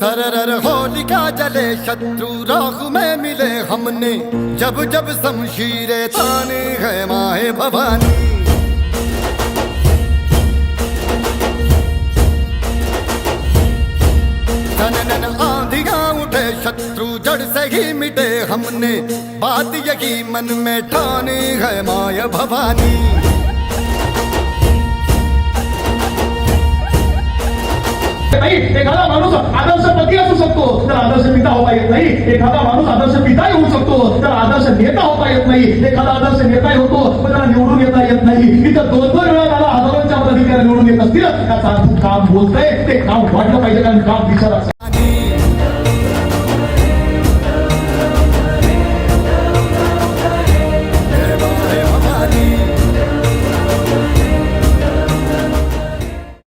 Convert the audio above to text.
सरर होलिका जले शत्रु राहु में मिले हमने। जब जब शमशीरे ताने है माए भवानी। शत्रु जड़ से ही मिटे हमने। बात यही मन में ठाने है माया भवानी। नाही एखादा माणूस आदर्श पती असू शकतो तर आदर्श पिता होता येत नाही. एखादा माणूस आदर्श पिताही होऊ शकतो तर आदर्श नेता होता येत नाही. एखादा आदर्श नेताही होतो पण त्याला निवडून येता येत नाही. इथं दोन दोन वेळा त्याला हजारोंच्या पदाधिकारी निवडून येत असतील. त्याचा काम बोलतंय ते काम वाटलं पाहिजे कारण काम विचार असेल